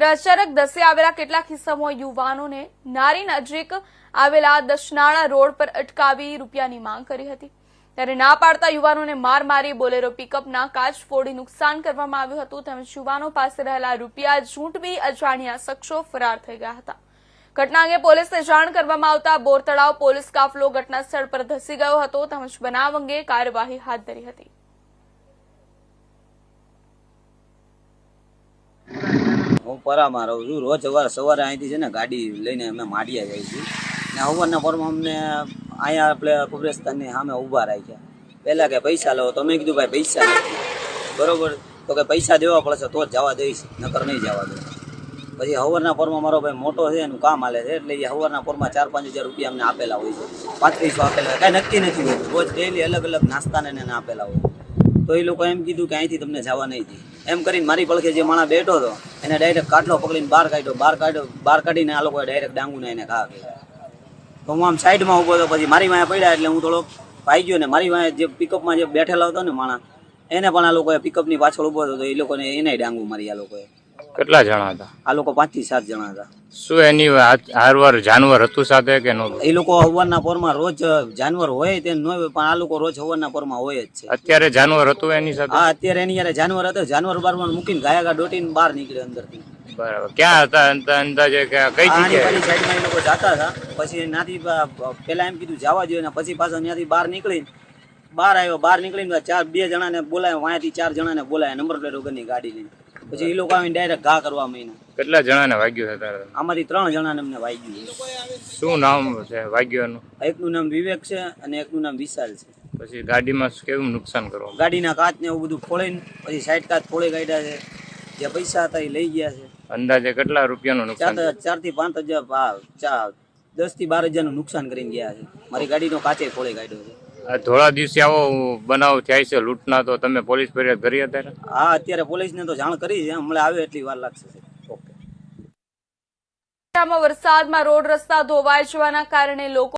ત્યારે અચાનક આવેલા કેટલાક કિસ્સામાં યુવાનોને નારી નજીક આવેલા દશનાળા રોડ પર અટકાવી રૂપિયાની માંગ કરી હતી. ત્યારે ના પાડતા યુવાનોને માર મારી બોલેરો પિકઅપના કાચ ફોડી નુકસાન કરવામાં આવ્યું હતું. તેમજ યુવાનો પાસે રહેલા રૂપિયા ઝૂંટવી અજાણ્યા શખ્સો ફરાર થઈ ગયા હતા. ઘટના અંગે પોલીસને જાણ કરવામાં આવતા બોર તળાવ પોલીસ કાફલો ઘટનાસ્થળ પર ધસી ગયો હતો. તેમજ બનાવ અંગે કાર્યવાહી હાથ ધરી હતી. હું પરામાં રહું છું. રોજ સવારે સવારે અહીંથી છે ને ગાડી લઈને અમે માડિયા જઈએ છીએ. ને સવારના પરમાં અમને અહીંયા આપણે કબ્રસ્તાનની સામે ઊભા રાખ્યા પહેલાં કે પૈસા લો, તો મેં કીધું, ભાઈ, પૈસા નથી બરોબર? તો કે પૈસા દેવા પડશે, તો જ જવા દઈશ, નકર નહીં જવા દઉં પછી હવારના પરમાં મારો ભાઈ મોટો છે, એનું કામ હાલે છે, એટલે એ હવારના પરમાં ચાર પાંચ હજાર રૂપિયા અમને આપેલા હોય છે. પાંત્રીસો આપેલા કાંઈ નક્કી નથી હોતું. રોજ ડેલી અલગ અલગ નાસ્તાને એને આપેલા હોય તો એ લોકો એમ કીધું કે અહીંથી તમને જવા નહીં દે. એમ કરીને મારી પડખે જે માણસ બેઠો હતો એને ડાયરેક્ટ કાટલો પકડીને બહાર કાઢ્યો. બહાર કાઢ્યો બહાર કાઢીને આ લોકોએ ડાયરેક્ટ ડાંગુને એને ઘા કર્યા. તો હું આમ સાઈડમાં ઊભો હતો પછી મારી વાંહે પડ્યા એટલે હું થોડો ભાઈ ગયો ને મારી વાંહે જે પિકઅપમાં જે બેઠેલો હતો ને માણસ એને પણ આ લોકોએ પિકઅપની પાછળ ઊભો હતો તો એ લોકોને એને ડાંગુ મારી આ લોકોએ. કેટલા જણા હતા? આ લોકો પાંચથી સાત જણા હતા. શું એની હારવાર જાનવર હતું સાથે કે નહોતું એ લોકો હવનના પોરમાં રોજ જાનવર હોય તે ન હોય પણ આ લોકો રોજ હવનના પોરમાં હોય જ છે. અત્યારે જાનવર હતું એની સાથે? હા અત્યારે એની યારે જાનવર હતો જાનવર બારમાં મૂકીને ગાયા ગા દોટીને બહાર નીકળે અંદરથી. બરાબર. ક્યાં હતા અંત- અંદાજે કે કઈ જગ્યાએ? સાઈડમાં એ લોકો જાતા હતા પછી નાથી પેલા એમ કીધું જવા જોઈએ ને પછી પાછા ત્યાંથી બહાર નીકળી બહાર આવ્યો બહાર નીકળીને ચાર બે જણાને બોલાય વાંયાથી ચાર જણાને બોલાય નંબર પ્લેટ વગરની ગાડી લઈને. પછી એ લોકો આવીને ડાયરેક્ટ ઘા કરવા માંડ્યા. કેટલા જણાને વાગ્યું છે તારે? આમાંથી ત્રણ જણાને અમને વાગ્યું શું નામ છે વાગ્યાનું? એકનું નામ વિવેક છે અને એકનું નામ વિશાલ છે. પછી ગાડીમાં કેવું નુકસાન કરવામાં ગાડીના કાચ ને એવું બધું ફોડીને પછી સાઈડ કાચ ફોડી કાઢ્યા છે. જે પૈસા હતા એ લઈ ગયા છે. અંદાજે કેટલા રૂપિયાનું નુકસાન ચાર ચારથી પાંચ હજાર દસથી બાર હજારનું નુકસાન કરીને ગયા છે. મારી ગાડીનો કાચે ફોડી કાઢ્યો છે. થોડા દિવસે આવો બનાવ થાય છે લૂંટના તો તમે પોલીસ ફરિયાદ કરી અત્યારે? હા અત્યારે પોલીસને તો જાણ કરી છે. હમણાં આવે એટલી વાર લાગશે ઓકે. વરસાદમાં રોડ રસ્તા ધોવાઈ જવાના કારણે લોકો